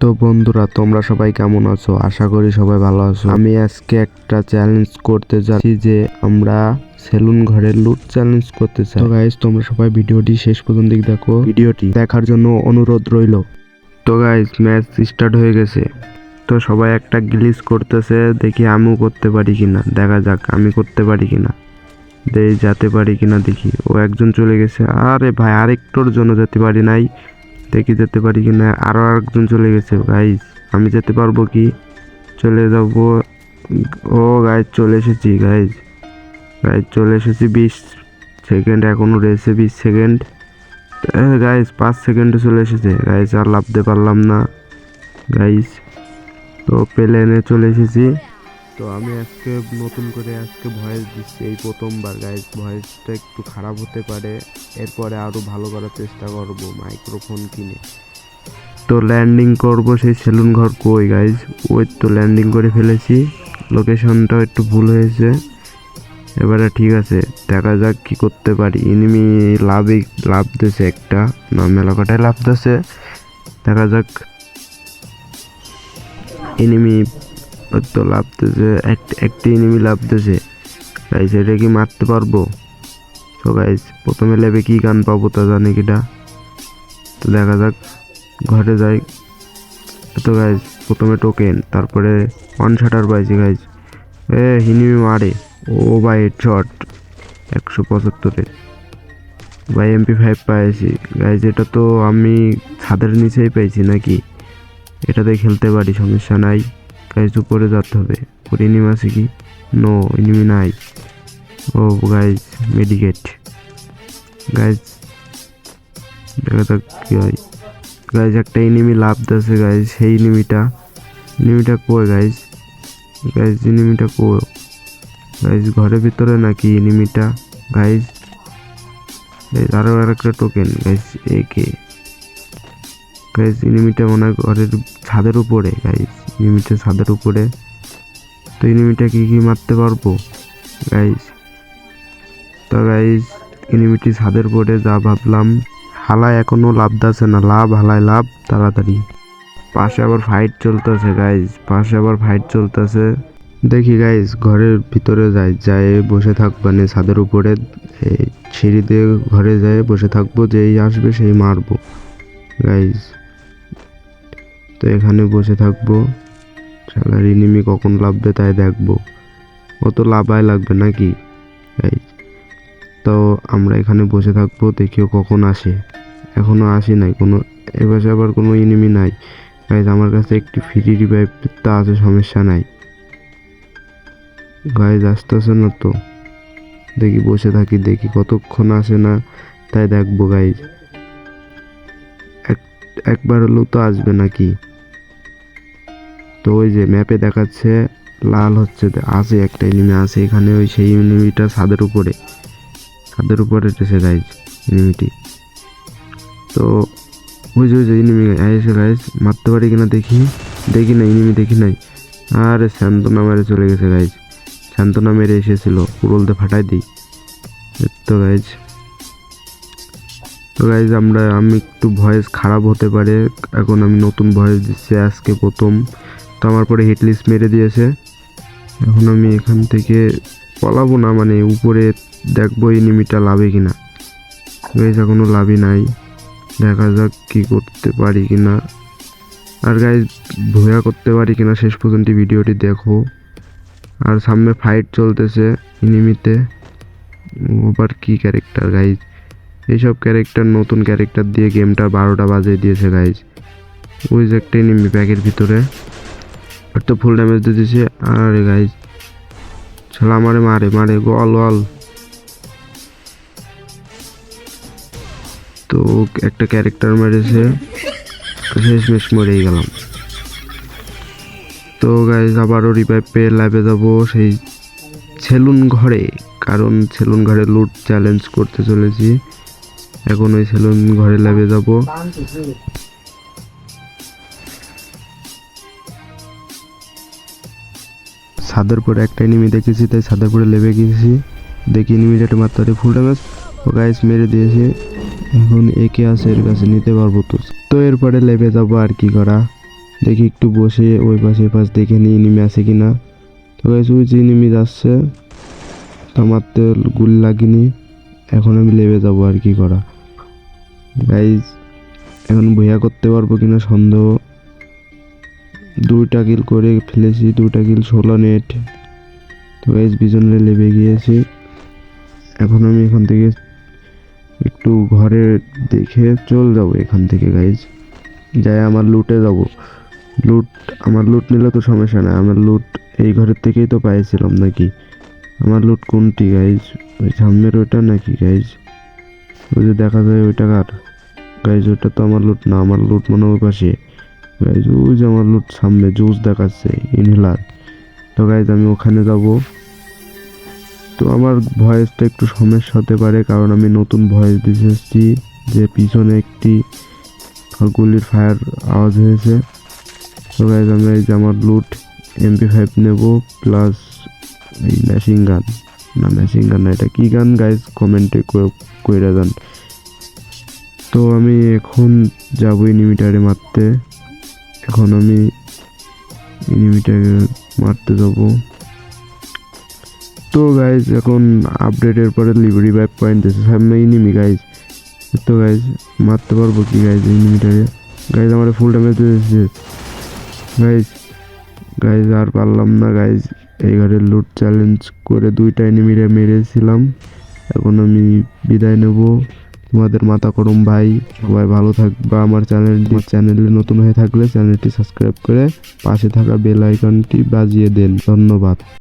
তো বন্ধুরা তোমরা সবাই কেমন আছো? আশা করি সবাই ভালো আছো। আমি আজকে একটা চ্যালেঞ্জ করতে যাচ্ছি যে আমরা সেলুন ঘরে লুট চ্যালেঞ্জ করতে চাই। তো গাইস তোমরা সবাই ভিডিওটি শেষ পর্যন্ত দেখো। ভিডিওটি দেখার জন্য অনুরোধ রইল। তো গাইস ম্যাচ স্টার্ট হয়ে গেছে। তো সবাই একটা গ্লিচ করতেছে দেখি আমিও করতে পারি কিনা। দেখা যাক আমি করতে পারি কিনা। দেই যেতে পারি কিনা দেখি। ও একজন চলে গেছে। আরে ভাই আরেকটোর জন্য যেতে পারি নাই। দেখি যেতে পারি কি না আরও আরেকজন চলে গেছে গাইজ আমি যেতে পারব কি? চলে যাব। ও গাইজ চলে এসেছি গাইজ গাইজ চলে এসেছি বিশ সেকেন্ড এখনও রয়েছে বিশ সেকেন্ড গাইজ পাঁচ সেকেন্ডে চলে এসেছে। গাইজ আর লাভতে পারলাম না। গাইজ তো প্লেনে চলে এসেছি। তো আমি আজকে নতুন করে আজকে ভয়েস দিচ্ছি। এই প্রথমবার গাইজ ভয়েসটা একটু খারাপ হতে পারে। এরপরে আরও ভালো করার চেষ্টা করব মাইক্রোফোন কিনে। তো ল্যান্ডিং করব সেই সেলুন ঘর কই গাইজ ওই তো ল্যান্ডিং করে ফেলেছি। লোকেশনটাও একটু ভুল হয়েছে। এবারে ঠিক আছে, দেখা যাক কি করতে পারি। এনিমি লাভই লাভ দিয়েছে একটা। না মেলাকাটায় লাভ দিয়েছে। দেখা যাক। এনিমি তো লাভতেছে একটি এনিমি লাভতেছে গাইস এটা কি মারতে পারব? তো গাইস প্রথমে লেবে কি গান পাবো তা জানি কিটা তো দেখা যাক ঘরে যাই। তো গাইস প্রথমে টোকেন তারপরে ওয়ান শাটার পাইছি গাইস এ হিনিমি মারে। ও ভাই শট একশো পঁচাত্তরে। ভাই এমপি ফাইভ পাইছি। গাইজ এটা তো আমি ছাদের নিচেই পাইছি নাকি? এটাতে খেলতে পারি, সমস্যা নাই। গাইজ উপরে যেতে হবে। উপরে আছে কি? নো এনিমি নাই। ও গাইজ মেডিকেট গাইজ দেখা যাক কি হয়। গাইজ একটা এনিমি লাভ দিয়েছে গাইজ সেই এনিমিটা এনিমিটা কই গাইজ গাইজ এনিমিটা কই? গাইজ ঘরের ভিতরে নাকি এনিমিটা গাইজ আরও আর একটা টোকেন গাইজ একে গাইজ এনিমিটা মনে ঘরের ছাদের উপরে গাইজ এনিমিটা ছাদের উপরে। তো এনিমিটা কি কি মারতে পারব গাইজ তো গাইজ এনিমিটি ছাদের উপরে যা ভাবলাম, হালায় এখনও লাভ দাছে না, লাভ, হালায় লাভ, তাড়াতাড়ি। পাশে আবার ফাইট চলতেছে গাইজ পাশে আবার ফাইট চলতেছে। দেখি গাইজ ঘরের ভিতরে যাই যায় বসে থাকব মানে ছাদের উপরে সিঁড়ি দিয়ে ঘরে যায় বসে থাকব, যেই আসবে, সেই মারবো গাইজ তো এখানে বসে থাকব। শালার ইনিমি কখন লাভবে তাই দেখব। অত লাভাই লাগবে নাকি? গাইজ তো আমরা এখানে বসে থাকব দেখিও কখন আসে। এখনও আসি নাই, কোনো এপাশে আবার কোনো ইনিমি নাই। গাইজ আমার কাছে একটি ফ্রি রিভাইভ তা আছে, সমস্যা নাই। গাইজ আসতেছে না তো। দেখি, বসে থাকি, দেখি কতক্ষণ আসে না তাই দেখব গাইজ একবার হলেও তো আসবে নাকি? তো ওই যে ম্যাপে দেখাচ্ছে, লাল হচ্ছে, আছে একটা এনিমি আছে এখানে, ওই সেই এনিমিটা ছাদের উপরে। ছাদের উপরে এসেছে গাইজ এনিমিটি তো ওই যে ওই যে এনিমি এসে গাইজ মারতে পারি কিনা দেখি দেখি না এনিমি দেখি নাই। আরে শান্তনা মেরে চলে গেছে গাইজ শান্তনা মেরে এসেছিল পুরলতে ফাটাই দিই। তো গাইজ তো গাইজ আমরা, আমি একটু ভয়েস খারাপ হতে পারে, এখন আমি নতুন ভয়েস দিচ্ছি, আজকে প্রথম। তো আমার পরে হিটলিস্ট মেরে দিয়েছে। এখন আমি এখান থেকে পলাবো না মানে উপরে দেখব এনিমিটা লাভে কি না গাইজ এখনও লাভই নাই, দেখা যাক কি করতে পারি কি না আর গাইজ ভুয়া করতে পারি কি না শেষ পর্যন্ত ভিডিওটি দেখো। আর সামনে ফাইট চলতেছে এনিমিতে ওবার কি ক্যারেক্টার গাইজ এইসব ক্যারেক্টার নতুন ক্যারেক্টার দিয়ে গেমটা বারোটা বাজিয়ে দিয়েছে গাইজ ওই যে একটা এনিমি ব্যাগের ভিতরে। তো ফুল ড্যামেজ দিয়েছে আরে গাইজ ছালা মারে মারে মারে গল অল তো একটা ক্যারেক্টার মেরেছে শেষমেশ মরেই গেলাম। তো গাইজ আবারও রিভাইভ পেয়ে লাইভে যাব সেই সেলুন ঘরে, কারণ সেলুন ঘরে লুট চ্যালেঞ্জ করতে চলেছি। এখন ওই সেলুন ঘরে লাইভে যাব। ছাদের পরে একটা এনিমি দেখেছি, তাই ছাদের পরে লেবে গেছি। দেখি এনিমিটা মারতে পারে ফুল ড্যামেজ। ও গাইস মেরে দিয়েছে। এখন একে আছে এর কাছে নিতে পারব তো। তো এরপরে লেবে যাব আর কি করা। দেখি একটু বসে ওই পাশে পাশ দেখে নিই এনিমি আছে কি না তো গাইজ ওই যে এনিমি যাচ্ছে, তো আমার তো গুলি লাগেনি। এখন আমি লেবে যাব আর কি করা। গাইজ এখন ভইয়া করতে পারব কিনা সন্দেহ। দুইটা কিল করে ফেলেছি, দুইটা কিল ষোলো নেট তো গাইজ পিছনে লেবে গিয়েছি। এখন আমি এখান থেকে একটু ঘরে দেখে চল যাব এখান থেকে গাইজ যাই, আমার লুটে যাব। লুট আমার লুট নিলে তো সমস্যা নাই। আমার লুট এই ঘরের থেকেই তো পাইছিলাম নাকি? আমার লুট কোনটি গাইজ ওই সামনের ওইটা নাকি গাইজ ওই যে দেখা যায় ওইটা কার? গাইজ ওইটা তো আমার লুট না। আমার লুট মনে হয় পাশে। গাইজ ওই যে আমার লুট সামনে জুস দেখাচ্ছে ইনহেলার তো গাইজ আমি ওখানে যাব। তো আমার ভয়েসটা একটু সমস্যা হতে পারে, কারণ আমি নতুন ভয়েস দিতে এসেছি, যে পিছনে একটি গুলির ফায়ার আওয়াজ হয়েছে। তো গাইজ আমি এই যে আমার লুট এমপি ফাইভ নেব প্লাস এই মেশিন গান না মেশিন গান না, এটা কী গান গাইজ কমেন্টে কইরা যান তো আমি এখন যাব এনিমিটারে মারতে। এখন আমি এনিমিটারে মারতে যাব। তো গাইজ এখন আপডেটের পরে রিভাইভ পয়েন্ট দিয়েছে সামনে এনিমি গাইজ তো গাইজ মারতে পারব কি গাইজ এনিমিটারে গাইজ আমার ফুল ড্যামেজ দিয়েছে। গাইজ গাইজ আর পারলাম না গাইজ এই ঘরে লুট চ্যালেঞ্জ করে দুইটা এনিমিটা মেরেছিলাম। এখন আমি বিদায় নেব। তোমাদের মাথা গরম ভাই, সবাই ভালো থাকবা আমার চ্যানেলটি চ্যানেলে নতুন হয়ে থাকলে চ্যানেলটি সাবস্ক্রাইব করে পাশে থাকা বেল আইকনটি বাজিয়ে দেন। ধন্যবাদ।